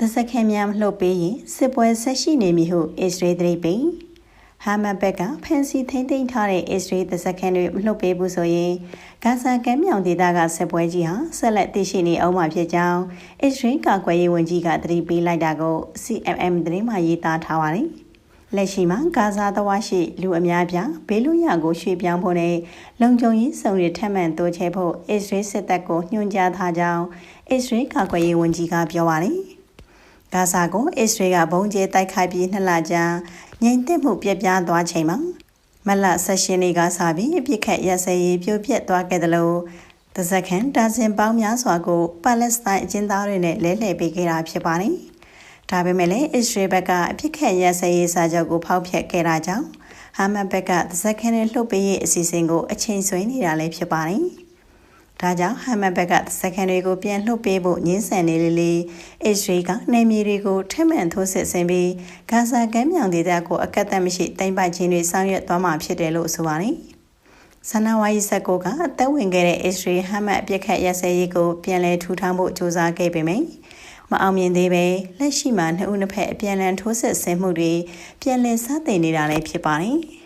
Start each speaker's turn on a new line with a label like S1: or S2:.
S1: တစခန်များမလှုပ်ပေးရင်စစ်ပွဲဆက်ရှိနေမည်ဟုအစ္စရေးသတိပေးဟာမတ်ဘက်ကဖန်စီထိမ့်သိမ်းထားတဲ့အစ္စရေးတစခန်တွေမလှုပ်ပေးဘူးဆိုရင်ဂါဇာကမ်းမြောင်ဒေသကစစ်ပွဲကြီးဟာဆက်လက်တည်ရှိနေအောင်မှာဖြစ်ကြောင်းအစ္စရေးကာကွယ်ရေးဝန်ကြီးကသတိပေးလိုက်တာကို CMM သတင်းမှရေးသားထားပါတယ်လက်ရှိမှာဂါဇာတဝါရှိလူအများပြားဘေးလွတ်ရာကိုရွှေ့ပြောင်းဖို့နဲ့လုံခြုံရေးစုံတွေထပ်မံတိုးချဲ့ဖို့အစ္စရေးစစ်တပ်ကိုညွှန်ကြားထားကြောင်းအစ္စရေးကာကွယ်ရေးဝန်ကြီးကပြောပါတယ်။ ဂါဇာကိုအစ္စရေးကဘုံကျဲတိုက်ခိုက်ပြီးနှစ်လကြာငြိမ်သက်မှုပြပြသွားချိန်မှာမလဆက်ရှင်တွေကစပြီးအပြစ်ခတ်ရစရေးပြိုပြက်သွားခဲ့တယ်လို့တဇက်ခန်ဒါဇင်ပေါင်းများစွာကိုပါလက်စတိုင်းအကျဉ်းသားတွေနဲ့လဲလှယ်ပေးခဲ့တာဖြစ်ပါတယ်။ဒါပေမဲ့လည်းအစ္စရေးဘက်ကအပြစ်ခတ်ရစရေးစာချုပ်ကိုဖောက်ဖျက်ခဲ့တာကြောင့်ဟာမတ်ဘက်ကတဇက်ခန်နဲ့လှုပ်ပေးရေးအစီအစဉ်ကိုအချိန်ဆွဲနေတာလည်းဖြစ်ပါတယ်။ ဒါကြောင့်ဟမ်မတ်ဘက်ကစကန်တွေကိုပြန်လှုပ်ပေးဖို့ညှင်းဆန်နေလေလေအစ္စရေးကနေမြေတွေကိုထက်မှန်ထိုးစစ်ဆင်ပြီးဂါဇာကမ်းမြောင်ဒေသကိုအကန့်အသတ်မရှိတိမ့်ပိုက်ခြင်းတွေဆောင်ရွက်သွားမှာဖြစ်တယ်လို့ဆိုပါတယ်။ဇန်နဝါရီ19ကအသက်ဝင်ခဲ့တဲ့ Israel ဟမတ်အပြစ်ခတ်ရစဲရေးကိုပြန်လည်ထူထောင်ဖို့ကြိုးစားခဲ့ပေမယ့်မအောင်မြင်သေးပဲလက်ရှိမှာနှစ်ဦးနှစ်ဖက်အပြန်အလှန်ထိုးစစ်ဆင်မှုတွေပြန်လည်စတင်နေတာလည်းဖြစ်ပါတယ်။